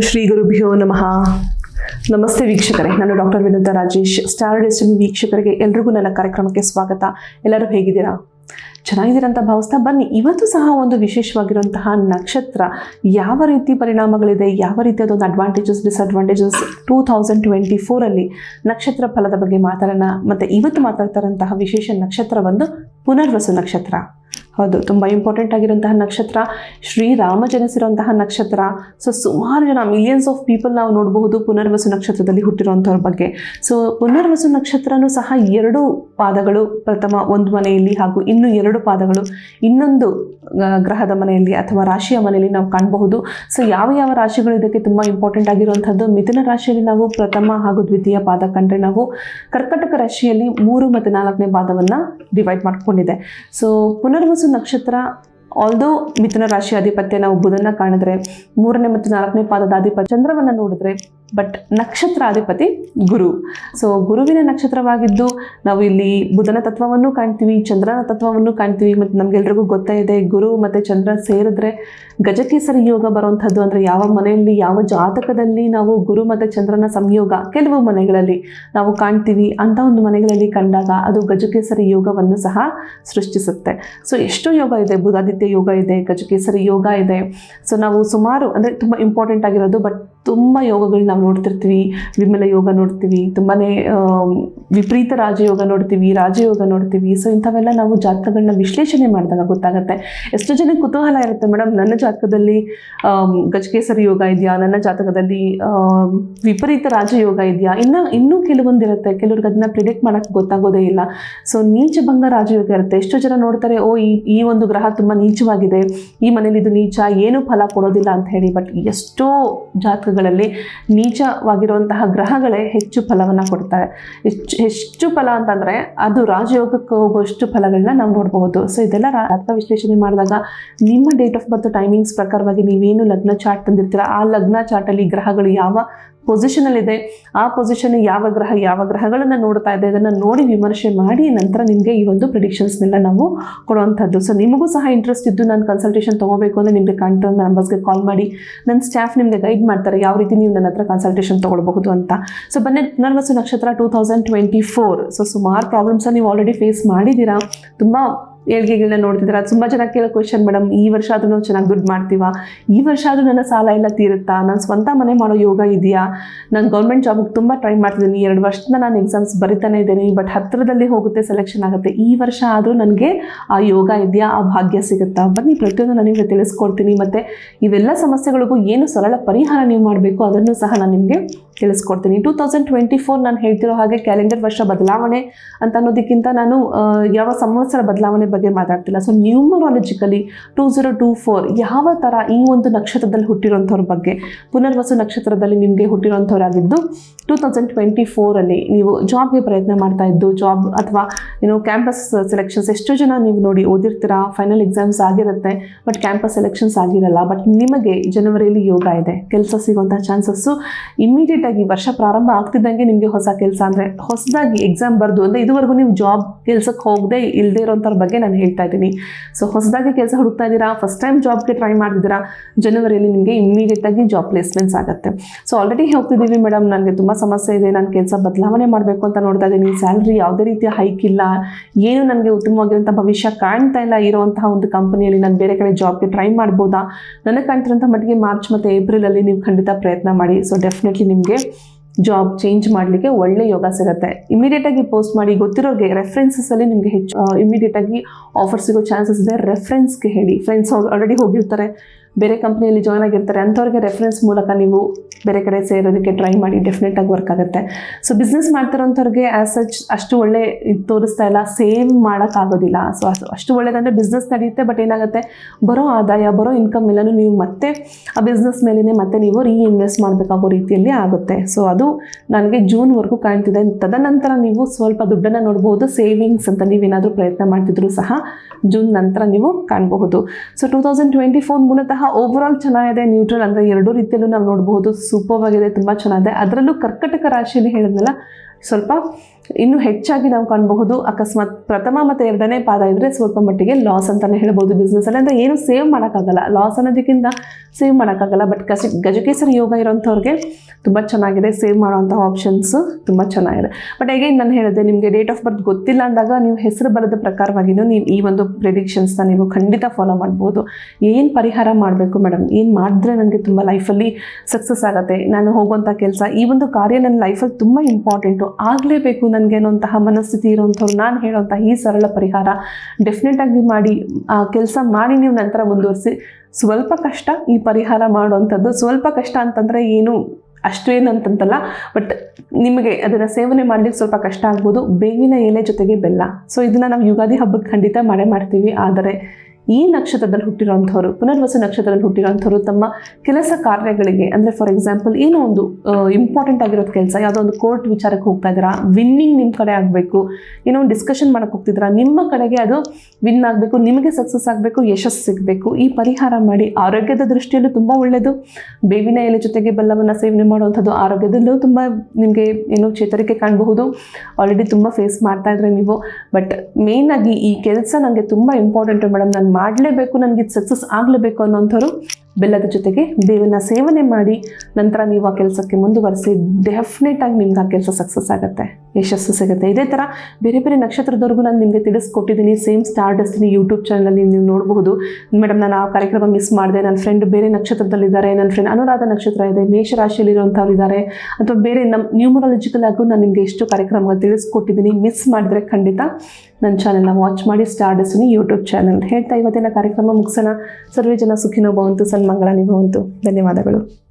ಶ್ರೀ ಗುರುಭ್ಯೋ ನಮಃ. ನಮಸ್ತೆ ವೀಕ್ಷಕರೇ, ನಾನು doctor Vinoda Rajesh, star destiny ವೀಕ್ಷಕರಿಗೆ ಎಲ್ರಿಗೂ ನನ್ನ ಕಾರ್ಯಕ್ರಮಕ್ಕೆ ಸ್ವಾಗತ. ಎಲ್ಲರೂ ಹೇಗಿದ್ದೀರಾ? ಚೆನ್ನಾಗಿದ್ದೀರಾ ಅಂತ ಭಾವಿಸ್ತಾ ಬನ್ನಿ. ಇವತ್ತು ಸಹ ಒಂದು ವಿಶೇಷವಾಗಿರುವಂತಹ ನಕ್ಷತ್ರ ಯಾವ ರೀತಿ ಪರಿಣಾಮಗಳಿದೆ, ಯಾವ ರೀತಿಯಾದ ಒಂದು advantages disadvantages two thousand twenty ಫೋರಲ್ಲಿ ನಕ್ಷತ್ರ ಫಲದ ಬಗ್ಗೆ ಮಾತಾಡೋಣ. ಮತ್ತು ಇವತ್ತು ಮಾತಾಡ್ತಾರಂತಹ ವಿಶೇಷ ನಕ್ಷತ್ರ ಒಂದು ಪುನರ್ವಸು ನಕ್ಷತ್ರ. ಹೌದು, ತುಂಬ ಇಂಪಾರ್ಟೆಂಟ್ ಆಗಿರುವಂತಹ ನಕ್ಷತ್ರ. ಶ್ರೀರಾಮ ಜನಿಸಿರುವಂತಹ ನಕ್ಷತ್ರ. ಸೊ ಸುಮಾರು ಜನ ಮಿಲಿಯನ್ಸ್ ಆಫ್ ಪೀಪಲ್ ನಾವು ನೋಡಬಹುದು ಪುನರ್ವಸು ನಕ್ಷತ್ರದಲ್ಲಿ ಹುಟ್ಟಿರುವಂಥವ್ರ ಬಗ್ಗೆ. ಸೊ ಪುನರ್ವಸು ನಕ್ಷತ್ರನೂ ಸಹ ಎರಡು ಪಾದಗಳು, ಪ್ರಥಮ ಒಂದು ಮನೆಯಲ್ಲಿ ಹಾಗೂ ಇನ್ನು ಎರಡು ಪಾದಗಳು. ಇನ್ನೊಂದು ಗ್ರಹದ ಮನೆಯಲ್ಲಿ ಅಥವಾ ರಾಶಿಯ ಮನೆಯಲ್ಲಿ ನಾವು ಕಾಣಬಹುದು. ಸೊ ಯಾವ ಯಾವ ರಾಶಿಗಳು ಇದಕ್ಕೆ ತುಂಬ ಇಂಪಾರ್ಟೆಂಟ್ ಆಗಿರುವಂಥದ್ದು ಮಿಥುನ ರಾಶಿಯಲ್ಲಿ ನಾವು ಪ್ರಥಮ ಹಾಗೂ ದ್ವಿತೀಯ ಪಾದ ಕಂಡ್ರೆ ನಾವು ಕರ್ಕಟಕ ರಾಶಿಯಲ್ಲಿ ಮೂರು ಮತ್ತು ನಾಲ್ಕನೇ ಪಾದವನ್ನು ಡಿವೈಡ್ ಮಾಡಿಕೊಂಡಿದೆ. ಸೊ ಪುನರ್ವಸು ನಕ್ಷತ್ರ ಆಲ್ದೋ ಮಿಥುನ ರಾಶಿ ಅಧಿಪತ್ಯ ನಾವು ಬುಧನ ಕಾಣಿದ್ರೆ ಮೂರನೇ ಮತ್ತು ನಾಲ್ಕನೇ ಪಾದದ ಆಧಿಪತ್ಯ ಚಂದ್ರವನ್ನು ನೋಡಿದ್ರೆ ಬಟ್ ನಕ್ಷತ್ರಾಧಿಪತಿ ಗುರು ಸೊ ಗುರುವಿನ ನಕ್ಷತ್ರವಾಗಿದ್ದು ನಾವು ಇಲ್ಲಿ ಬುಧನ ತತ್ವವನ್ನು ಕಾಣ್ತೀವಿ, ಚಂದ್ರನ ತತ್ವವನ್ನು ಕಾಣ್ತೀವಿ, ಮತ್ತು ನಮಗೆಲ್ರಿಗೂ ಗೊತ್ತೇ ಇದೆ ಗುರು ಮತ್ತು ಚಂದ್ರ ಸೇರಿದ್ರೆ ಗಜಕೇಸರಿ ಯೋಗ ಬರುವಂಥದ್ದು ಅಂದರೆ ಯಾವ ಮನೆಯಲ್ಲಿ, ಯಾವ ಜಾತಕದಲ್ಲಿ ನಾವು ಗುರು ಮತ್ತು ಚಂದ್ರನ ಸಂಯೋಗ? ಕೆಲವು ಮನೆಗಳಲ್ಲಿ ನಾವು ಕಾಣ್ತೀವಿ, ಅಂಥ ಒಂದು ಮನೆಗಳಲ್ಲಿ ಕಂಡಾಗ ಅದು ಗಜಕೇಸರಿ ಯೋಗವನ್ನು ಸಹ ಸೃಷ್ಟಿಸುತ್ತೆ. ಸೊ ಎಷ್ಟೋ ಯೋಗ ಇದೆ, ಬುಧಾದಿತ್ಯ ಯೋಗ ಇದೆ, ಗಜಕೇಸರಿ ಯೋಗ ಇದೆ. ಸೊ ನಾವು ಸುಮಾರು, ಅಂದರೆ ತುಂಬ ಇಂಪಾರ್ಟೆಂಟ್ ಆಗಿರೋದು ಬಟ್ ತುಂಬ ಯೋಗಗಳು ನಾವು ನೋಡ್ತಿರ್ತೀವಿ ವಿಮಲ ಯೋಗ ನೋಡ್ತೀವಿ ತುಂಬಾ ವಿಪರೀತ ರಾಜಯೋಗ ನೋಡ್ತೀವಿ ರಾಜಯೋಗ ನೋಡ್ತೀವಿ. ಸೊ ಇಂಥವೆಲ್ಲ ನಾವು ಜಾತಕಗಳನ್ನ ವಿಶ್ಲೇಷಣೆ ಮಾಡಿದಾಗ ಗೊತ್ತಾಗುತ್ತೆ. ಎಷ್ಟು ಜನ ಕುತೂಹಲ ಇರುತ್ತೆ ಮೇಡಮ್. ನನ್ನ ಜಾತಕದಲ್ಲಿ ಗಜಕೇಸರಿ ಯೋಗ ಇದೆಯಾ? ನನ್ನ ಜಾತಕದಲ್ಲಿ ವಿಪರೀತ ರಾಜಯೋಗ ಇದೆಯಾ? ಇನ್ನು, ಇನ್ನೂ ಕೆಲವೊಂದು ಇರುತ್ತೆ. ಕೆಲವ್ರಿಗೆ ಅದನ್ನ ಪ್ರಿಡಿಕ್ಟ್ ಮಾಡೋಕ್ಕೆ ಗೊತ್ತಾಗೋದೇ ಇಲ್ಲ. ಸೊ ನೀಚ ಭಂಗ ರಾಜಯೋಗ ಇರುತ್ತೆ. ಎಷ್ಟೋ ಜನ ನೋಡ್ತಾರೆ, ಓ, ಈ ಈ ಒಂದು ಗ್ರಹ ತುಂಬ ನೀಚವಾಗಿದೆ. ಈ ಮನೇಲಿ ಇದು ನೀಚ, ಏನು ಫಲ ಕೊಡೋದಿಲ್ಲ ಅಂತ ಹೇಳಿ. ಬಟ್ ಎಷ್ಟೋ ಜಾತಕಗಳಲ್ಲಿ ನೀಚವಾಗಿರುವಂತಹ ಗ್ರಹಗಳೇ ಹೆಚ್ಚು ಫಲವನ್ನು ಕೊಡ್ತಾರೆ. ಹೆಚ್ಚು ಹೆಚ್ಚು ಫಲ ಅಂತಂದರೆ ಅದು ರಾಜಯೋಗಕ್ಕೆ ಹೋಗುವಷ್ಟು ಫಲಗಳನ್ನ ನಾವು ನೋಡಬಹುದು ಸೊ ಇದೆಲ್ಲ ಅರ್ಥ ವಿಶ್ಲೇಷಣೆ ಮಾಡಿದಾಗ ನಿಮ್ಮ ಡೇಟ್ ಆಫ್ ಬರ್ತ್ ಟೈಮಿಂಗ್ಸ್ ಪ್ರಕಾರವಾಗಿ ನೀವೇನು ಲಗ್ನ ಚಾರ್ಟ್ ತಂದಿರ್ತೀರ? ಆ ಲಗ್ನ ಚಾರ್ಟಲ್ಲಿ ಗ್ರಹಗಳು ಯಾವ ಪೊಸಿಷನಲ್ಲಿದೆ ಆ ಪೊಸಿಷನ್ ಯಾವ ಗ್ರಹ, ಯಾವ ಗ್ರಹಗಳನ್ನು ನೋಡ್ತಾ ಇದೆ ಅದನ್ನು ನೋಡಿ ವಿಮರ್ಶೆ ಮಾಡಿ ನಂತರ ನಿಮಗೆ ಈ ಒಂದು ಪ್ರಿಡಿಕ್ಷನ್ಸ್ನೆಲ್ಲ ನಾವು ಕೊಡುವಂಥದ್ದು. ಸೊ ನಿಮಗೂ ಸಹ ಇಂಟ್ರೆಸ್ಟ್ ಇದ್ದು ನಾನು ಕನ್ಸಲ್ಟೇಷನ್ ತೊಗೋಬೇಕು ಅಂದರೆ ನಿಮಗೆ ಕಾಂಟ್ಯಾಕ್ಟ್ ನಂಬರ್ಸ್ಗೆ ಕಾಲ್ ಮಾಡಿ. ನನ್ನ ಸ್ಟಾಫ್ ನಿಮಗೆ ಗೈಡ್ ಮಾಡ್ತಾರೆ ಯಾವ ರೀತಿ ನೀವು ನನ್ನ ಹತ್ರ ಕನ್ಸಲ್ಟೇಷನ್ ತೊಗೊಳ್ಬಹುದು ಅಂತ. ಸೊ ಬನ್ನಿ, ಪುನರ್ವಸು ನಕ್ಷತ್ರ two thousand twenty four so ಸುಮಾರು ಪ್ರಾಬ್ಲಮ್ಸನ್ನು ನೀವು ಆಲ್ರೆಡಿ ಫೇಸ್ ಮಾಡಿದ್ದೀರಾ. ತುಂಬ ಏಳಿಗೆಗಳನ್ನ ಅದು ತುಂಬ ಜನ ಕೇಳೋ ಕ್ವಶನ್ ಮೇಡಮ್ ಈ ವರ್ಷ ಆದ್ರೂ ಚೆನ್ನಾಗಿ ದುಡ್ಡು ಮಾಡ್ತೀವ? ಈ ವರ್ಷ ಆದರೂ ನನ್ನ ಸಾಲ ಎಲ್ಲ ತೀರುತ್ತಾ? ನಾನು ಸ್ವಂತ ಮನೆ ಮಾಡೋ ಯೋಗ ಇದೆಯಾ? ನಾನು ಗೌರ್ಮೆಂಟ್ ಜಾಬಿಗೆ ತುಂಬ ಟ್ರೈ ಮಾಡ್ತಿದ್ದೀನಿ. ಎರಡು ವರ್ಷದಿಂದ ನಾನು ಎಕ್ಸಾಮ್ಸ್ ಬರಿತಾನೆ ಇದ್ದೀನಿ ಬಟ್ ಹತ್ತಿರದಲ್ಲಿ ಹೋಗುತ್ತೆ ಸೆಲೆಕ್ಷನ್ ಆಗುತ್ತೆ. ಈ ವರ್ಷ ಆದರೂ ನನಗೆ ಆ ಯೋಗ ಇದೆಯಾ? ಆ ಭಾಗ್ಯ ಸಿಗುತ್ತಾ? ಬನ್ನಿ, ಪ್ರತಿಯೊಂದು ನಾನು ನಿಮಗೆ ತಿಳಿಸ್ಕೊಡ್ತೀನಿ. ಮತ್ತು ಇವೆಲ್ಲ ಸಮಸ್ಯೆಗಳಿಗೂ ಏನು ಸರಳ ಪರಿಹಾರ ನೀವು ಮಾಡಬೇಕು ಅದನ್ನು ಸಹ ನಾನು ನಿಮಗೆ ತಿಳಿಸ್ಕೊಡ್ತೀನಿ. ಟೂ ತೌಸಂಡ್ ಟ್ವೆಂಟಿ ಫೋರ್ ನಾನು ಹೇಳ್ತಿರೋ ಹಾಗೆ ಕ್ಯಾಲೆಂಡರ್ ವರ್ಷ ಬದಲಾವಣೆ ಅಂತ ಅನ್ನೋದಕ್ಕಿಂತ ನಾನು ಯಾವ ಸಂವತ್ಸರ ಬದಲಾವಣೆ ಮಾತಾಡ್ತಿಲ್ಲ. So numerologically two zero two four ಯಾವ ಥರ ಈ ಒಂದು ನಕ್ಷತ್ರದಲ್ಲಿ ಹುಟ್ಟಿರೋಂಥವ್ರ ಬಗ್ಗೆ, ಪುನರ್ವಸು ನಕ್ಷತ್ರದಲ್ಲಿ ನಿಮಗೆ ಹುಟ್ಟಿರೋಂಥವ್ರಾಗಿದ್ದು ಟೂ ತೌಸಂಡ್ ಟ್ವೆಂಟಿ ಫೋರಲ್ಲಿ ನೀವು ಜಾಬ್ಗೆ ಪ್ರಯತ್ನ ಮಾಡ್ತಾ ಇದ್ದು ಜಾಬ್ ಅಥವಾ ಏನು ಕ್ಯಾಂಪಸ್ ಸೆಲೆಕ್ಷನ್ಸ್ ಎಷ್ಟು ಜನ ನೀವು ನೋಡಿ ಓದಿರ್ತೀರಾ ಫೈನಲ್ ಎಕ್ಸಾಮ್ಸ್ ಆಗಿರುತ್ತೆ ಬಟ್ ಕ್ಯಾಂಪಸ್ ಸೆಲೆಕ್ಷನ್ಸ್ ಆಗಿರಲ್ಲ. ಬಟ್ ನಿಮಗೆ ಜನವರಿಯಲ್ಲಿ ಯೋಗ ಇದೆ, ಕೆಲಸ ಸಿಗುವಂಥ ಚಾನ್ಸಸ್ಸು ಇಮಿಡಿಯೇಟ್ ಆಗಿ ವರ್ಷ ಪ್ರಾರಂಭ ಆಗ್ತಿದ್ದಂಗೆ ನಿಮಗೆ ಹೊಸ ಕೆಲಸ ಅಂದರೆ, ಹೊಸದಾಗಿ ಎಕ್ಸಾಮ್ ಬರೆದು ಅಂದರೆ ಇದುವರೆಗೂ ನೀವು ಜಾಬ್ ಕೆಲಸಕ್ಕೆ ಹೋಗದೆ ಇಲ್ಲದೆ ಇರೋಂಥವ್ರ ಬಗ್ಗೆ ಹೇಳ್ತಾ ಇದ್ದೀನಿ. ಸೊ ಹೊಸದಾಗಿ ಕೆಲಸ ಹುಡುಕ್ತಾ ಇದ್ದೀರಾ? ಫಸ್ಟ್ ಟೈಮ್ ಜಾಬ್ಗೆ ಟ್ರೈ ಮಾಡಿದ್ದೀರಾ ಜನವರಿಯಲ್ಲಿ ನಿಮಗೆ ಇಮಿಡಿಯೇಟ್ ಆಗಿ ಜಾಬ್ ಪ್ಲೇಸ್ಮೆಂಟ್ಸ್ ಆಗುತ್ತೆ. ಸೊ ಆಲ್ರೆಡಿ ಹೋಗ್ತಿದ್ದೀವಿ ಮೇಡಮ್ ನನಗೆ ತುಂಬ ಸಮಸ್ಯೆ ಇದೆ. ನಾನು ಕೆಲಸ ಬದಲಾವಣೆ ಮಾಡಬೇಕು ಅಂತ ನೋಡ್ತಾ ಇದ್ದೀನಿ. ಸ್ಯಾಲ್ರಿ ಯಾವುದೇ ರೀತಿಯ ಹೈಕ್ ಇಲ್ಲ. ಏನು ನನಗೆ ಉತ್ತಮವಾಗಿರುವಂಥ ಭವಿಷ್ಯ ಕಾಣ್ತಾ ಇಲ್ಲ ಇರುವಂತಹ ಒಂದು ಕಂಪನಿಯಲ್ಲಿ ನಾನು ಬೇರೆ ಕಡೆ ಜಾಬ್ಗೆ ಟ್ರೈ ಮಾಡ್ಬೋದಾ? ನನಗೆ ಕಾಣ್ತಿರೋಂಥ ಮಟ್ಟಿಗೆ ಮಾರ್ಚ್ ಮತ್ತು ಏಪ್ರಿಲಲ್ಲಿ ನೀವು ಖಂಡಿತ ಪ್ರಯತ್ನ ಮಾಡಿ. ಸೊ ಡೆಫಿನೆಟ್ಲಿ ನಿಮಗೆ ಜಾಬ್ ಚೇಂಜ್ ಮಾಡಲಿಕ್ಕೆ ಒಳ್ಳೆ ಯೋಗ ಸಿಗುತ್ತೆ. ಇಮಿಡಿಯೇಟ್ ಆಗಿ ಪೋಸ್ಟ್ ಮಾಡಿ ಗೊತ್ತಿರೋರಿಗೆ ರೆಫರೆನ್ಸಸಲ್ಲಿ ನಿಮಗೆ ಹೆಚ್ಚು ಇಮಿಡಿಯೇಟಾಗಿ ಆಫರ್ ಸಿಗೋ ಚಾನ್ಸಸ್ ಇದೆ ರೆಫರೆನ್ಸ್ಗೆ ಹೇಳಿ. ಫ್ರೆಂಡ್ಸ್ ಆಲ್ರೆಡಿ ಹೋಗಿರ್ತಾರೆ. ಬೇರೆ ಕಂಪ್ನಿಯಲ್ಲಿ ಜಾಯ್ನ್ ಆಗಿರ್ತಾರೆ, ಅಂಥವ್ರಿಗೆ ರೆಫರೆನ್ಸ್ ಮೂಲಕ ನೀವು ಬೇರೆ ಕಡೆ ಸೇರೋದಕ್ಕೆ ಟ್ರೈ ಮಾಡಿ ಡೆಫಿನೆಟಾಗಿ ವರ್ಕ್ ಆಗುತ್ತೆ. ಸೊ ಬಿಸ್ನೆಸ್ ಮಾಡ್ತಿರೋಂಥವ್ರಿಗೆ ಆ್ಯಸ್ ಸಚ್ ಅಷ್ಟು ಒಳ್ಳೆ ಇದು ತೋರಿಸ್ತಾ ಇಲ್ಲ ಸೇವ್ ಮಾಡೋಕ್ಕಾಗೋದಿಲ್ಲ. ಸೊ ಅಷ್ಟು ಒಳ್ಳೇದಂದರೆ ಬಿಸ್ನೆಸ್ ನಡೆಯುತ್ತೆ ಬಟ್ ಏನಾಗುತ್ತೆ? ಬರೋ ಆದಾಯ, ಬರೋ ಇನ್ಕಮ್ ಎಲ್ಲನೂ ನೀವು ಮತ್ತೆ ಆ ಬಿಸ್ನೆಸ್ ಮೇಲೇ ಮತ್ತೆ ನೀವು ರೀಇನ್ವೆಸ್ಟ್ ಮಾಡಬೇಕಾಗೋ ರೀತಿಯಲ್ಲಿ ಆಗುತ್ತೆ. ಸೊ ಅದು ನನಗೆ ಜೂನ್ವರೆಗೂ ಕಾಣ್ತಿದೆ. ತದನಂತರ ನೀವು ಸ್ವಲ್ಪ ದುಡ್ಡನ್ನು ನೋಡ್ಬೋದು ಸೇವಿಂಗ್ಸ್ ಅಂತ ನೀವೇನಾದರೂ ಪ್ರಯತ್ನ ಮಾಡ್ತಿದ್ರು ಸಹ ಜೂನ್ ನಂತರ ನೀವು ಕಾಣಬಹುದು. So two thousand twenty four ಮೂಲತಃ ಓವರ್ ಆಲ್ ಚೆನ್ನಾಗಿದೆ ನ್ಯೂಟ್ರಲ್ ಅಂದರೆ ಎರಡೂ ರೀತಿಯಲ್ಲೂ ನಾವು ನೋಡಬಹುದು ಸೂಪರ್ ಆಗಿದೆ, ತುಂಬ ಚೆನ್ನಾಗಿದೆ. ಅದರಲ್ಲೂ ಕರ್ಕಟಕ ರಾಶಿಯಲ್ಲಿ ಹೇಳಿದ್ನಲ್ಲ, ಸ್ವಲ್ಪ ಇನ್ನು ಹೆಚ್ಚಾಗಿ ನಾವು ಕಾಣಬಹುದು. ಅಕಸ್ಮಾತ್ ಪ್ರಥಮ ಮತ್ತು ಎರಡನೇ ಪಾದ ಇದ್ದರೆ ಸ್ವಲ್ಪ ಮಟ್ಟಿಗೆ ಲಾಸ್ ಅಂತಲೇ ಹೇಳ್ಬೋದು ಬಿಸ್ನೆಸ್ಸಲ್ಲಿ ಅಂದರೆ ಏನು ಸೇವ್ ಮಾಡೋಕ್ಕಾಗಲ್ಲ. ಲಾಸ್ ಅನ್ನೋದಕ್ಕಿಂತ ಸೇವ್ ಮಾಡೋಕ್ಕಾಗಲ್ಲ. ಬಟ್ ಕಸಿ, ಗಜಕೇಸರಿ ಯೋಗ ಇರೋಂಥವ್ರಿಗೆ ತುಂಬ ಚೆನ್ನಾಗಿದೆ. ಸೇವ್ ಮಾಡೋವಂಥ ಆಪ್ಷನ್ಸು ತುಂಬ ಚೆನ್ನಾಗಿದೆ. ಬಟ್ ಅಗೈನ್ ನಾನು ಹೇಳಿದೆ ನಿಮಗೆ ಡೇಟ್ ಆಫ್ ಬರ್ತ್ ಗೊತ್ತಿಲ್ಲ ಅಂದಾಗ ನೀವು ಹೆಸರು ಬರದ ಪ್ರಕಾರವಾಗಿಯೂ ನೀವು ಈ ಒಂದು ಪ್ರಿಡಿಕ್ಷನ್ಸ್ನ ನೀವು ಖಂಡಿತ ಫಾಲೋ ಮಾಡ್ಬೋದು. ಏನು ಪರಿಹಾರ ಮಾಡಬೇಕು ಮೇಡಮ್ ಏನು ಮಾಡಿದ್ರೆ ನನಗೆ ತುಂಬ ಲೈಫಲ್ಲಿ ಸಕ್ಸಸ್ ಆಗುತ್ತೆ? ನಾನು ಹೋಗುವಂಥ ಕೆಲಸ, ಈ ಒಂದು ಕಾರ್ಯ ನನ್ನ ಲೈಫಲ್ಲಿ ತುಂಬ ಇಂಪಾರ್ಟೆಂಟು ಆಗಲೇಬೇಕು ನನಗೆ ಅನ್ನೋಂತಹ ಮನಸ್ಥಿತಿ ಇರೋವಂಥವ್ರು ನಾನು ಹೇಳೋಂಥ ಈ ಸರಳ ಪರಿಹಾರ ಡೆಫಿನೆಟಾಗಿ ಮಾಡಿ, ಆ, ಕೆಲಸ ಮಾಡಿ ನೀವು ನಂತರ ಮುಂದುವರಿಸಿ. ಸ್ವಲ್ಪ ಕಷ್ಟ ಈ ಪರಿಹಾರ ಮಾಡುವಂಥದ್ದು ಸ್ವಲ್ಪ ಕಷ್ಟ ಅಂತಂದರೆ ಏನು ಅಷ್ಟು ಅಂತಂತಲ್ಲ ಬಟ್ ನಿಮಗೆ ಅದನ್ನು ಸೇವನೆ ಮಾಡಲಿಕ್ಕೆ ಸ್ವಲ್ಪ ಕಷ್ಟ ಆಗ್ಬೋದು. ಬೇವಿನ ಎಲೆ ಜೊತೆಗೆ ಬೆಲ್ಲ. ಸೊ ಇದನ್ನು ನಾವು ಯುಗಾದಿ ಹಬ್ಬಕ್ಕೆ ಖಂಡಿತ ಮಾಡೇ ಮಾಡ್ತೀವಿ. ಆದರೆ ಈ ನಕ್ಷತ್ರದಲ್ಲಿ ಹುಟ್ಟಿರೋಂಥವ್ರು ಪುನರ್ವಸ ನಕ್ಷತ್ರದಲ್ಲಿ ಹುಟ್ಟಿರೋಂಥವ್ರು ತಮ್ಮ ಕೆಲಸ ಕಾರ್ಯಗಳಿಗೆ, ಅಂದರೆ ಫಾರ್ ಎಕ್ಸಾಂಪಲ್ ಏನೋ ಒಂದು ಇಂಪಾರ್ಟೆಂಟ್ ಆಗಿರೋದು ಕೆಲಸ, ಯಾವುದೋ ಒಂದು ಕೋರ್ಟ್ ವಿಚಾರಕ್ಕೆ ಹೋಗ್ತಾ ಇದ್ದೀರಾ ವಿನ್ನಿಂಗ್ ನಿಮ್ಮ ಕಡೆ ಆಗಬೇಕು, ಏನೋ ಒಂದು ಡಿಸ್ಕಷನ್ ಮಾಡಕ್ಕೆ ಹೋಗ್ತಿದ್ದೀರಾ, ನಿಮ್ಮ ಕಡೆಗೆ ಅದು ವಿನ್ ಆಗಬೇಕು, ನಿಮಗೆ ಸಕ್ಸಸ್ ಆಗಬೇಕು, ಯಶಸ್ಸು ಸಿಗಬೇಕು, ಈ ಪರಿಹಾರ ಮಾಡಿ ಆರೋಗ್ಯದ ದೃಷ್ಟಿಯಲ್ಲೂ ತುಂಬ ಒಳ್ಳೆಯದು ಬೇವಿನ ಎಲೆ ಜೊತೆಗೆ ಬೆಲ್ಲವನ್ನು ಸೇವನೆ ಮಾಡುವಂಥದ್ದು ಆರೋಗ್ಯದಲ್ಲೂ ತುಂಬ ನಿಮಗೆ ಏನು ಚೇತರಿಕೆ ಕಾಣಬಹುದು. ಆಲ್ರೆಡಿ ತುಂಬ ಫೇಸ್ ಮಾಡ್ತಾ ಇದ್ರೆ ನೀವು ಬಟ್ ಮೇಯ್ನಾಗಿ ಈ ಕೆಲಸ ನನಗೆ ತುಂಬ ಇಂಪಾರ್ಟೆಂಟು ಮೇಡಮ್ ನಾನು ಮಾಡಲೇಬೇಕು ನನಗೆ ಇದು ಸಕ್ಸಸ್ ಆಗಲೇಬೇಕು ಅನ್ನೋಂಥವ್ರು ಬೆಲ್ಲದ ಜೊತೆಗೆ ಬೇವಿನ ಸೇವನೆ ಮಾಡಿ ನಂತರ ನೀವು ಆ ಕೆಲಸಕ್ಕೆ ಮುಂದುವರೆಸಿ ಡೆಫಿನೆಟ್ ಆಗಿ ನಿಮ್ಗೆ ಆ ಕೆಲಸ ಸಕ್ಸಸ್ ಆಗುತ್ತೆ. ಯಶಸ್ಸು ಸಿಗುತ್ತೆ. ಇದೇ ಥರ ಬೇರೆ ಬೇರೆ ನಕ್ಷತ್ರದವರೆಗೂ ನಾನು ನಿಮಗೆ ತಿಳಿಸ್ಕೊಟ್ಟಿದ್ದೀನಿ ಸೇಮ್ ಸ್ಟಾರ್ ಡೆಸ್ಟಿನಿ ಯೂಟ್ಯೂಬ್ ಚಾನಲಲ್ಲಿ ನೀವು ನೋಡಬಹುದು. ಮೇಡಮ್ ನಾನು ಆ ಕಾರ್ಯಕ್ರಮ ಮಿಸ್ ಮಾಡಿದೆ. ನನ್ನ ಫ್ರೆಂಡ್ ಬೇರೆ ನಕ್ಷತ್ರದಲ್ಲಿದ್ದಾರೆ. ನನ್ನ ಫ್ರೆಂಡ್ ಅನುರಾಧ ನಕ್ಷತ್ರ ಇದೆ. ಮೇಷರಾಶಿಯಲ್ಲಿರುವಂಥವ್ರು ಇದ್ದಾರೆ ಅಥವಾ ಬೇರೆ ನಮ್ಮ ನ್ಯೂಮರಾಲಜಿಕಲ್ ಆಗು ನಾನು ನಿಮಗೆ ಎಷ್ಟು ಕಾರ್ಯಕ್ರಮಗಳು ತಿಳಿಸ್ಕೊಟ್ಟಿದ್ದೀನಿ ಮಿಸ್ ಮಾಡಿದ್ರೆ ಖಂಡಿತ ನನ್ನ ಚಾನೆಲ್ನ ವಾಚ್ ಮಾಡಿ ಸ್ಟಾರ್ ಡೆಸ್ಟಿನಿ ಯೂಟ್ಯೂಬ್ ಚಾನಲ್ ಹೇಳ್ತಾ, ಇವತ್ತಿನ ಕಾರ್ಯಕ್ರಮ ಮುಗಿಸೋಣ. ಸರ್ವೇ ಜನ ಸುಖಿನೋ ಭವಂತು. ಸನ್ಮಂಗಳ ಭವಂತು ಧನ್ಯವಾದಗಳು.